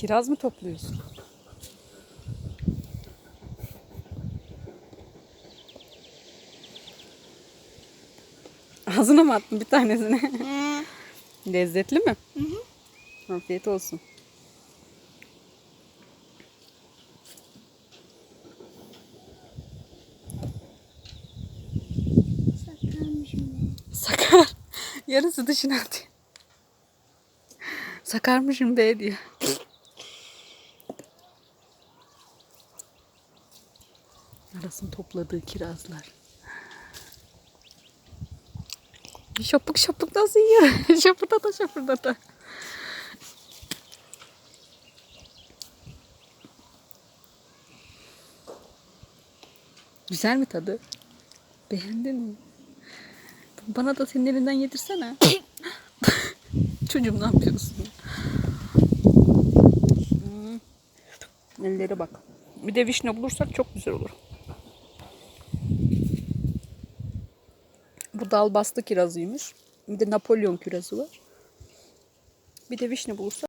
Kiraz mı topluyorsun? Ağzına mı attın bir tanesini? Lezzetli mi? Hı hı. Afiyet olsun. Sakar. Yarısı dışına atıyor. Sakarmışım be diyor. Arasın topladığı kirazlar. Şapık şapık nasıl yiyor? şapırdata şapırdata. Güzel mi tadı? Beğendin mi? Bana da senin elinden yedirsene. Çocuğum ne yapıyorsun? Hmm. Ellere bak. Bir de vişne bulursak çok güzel olur. Bu dal bastı kirazıymış. Bir de Napolyon kirazı var. Bir de vişne bulursak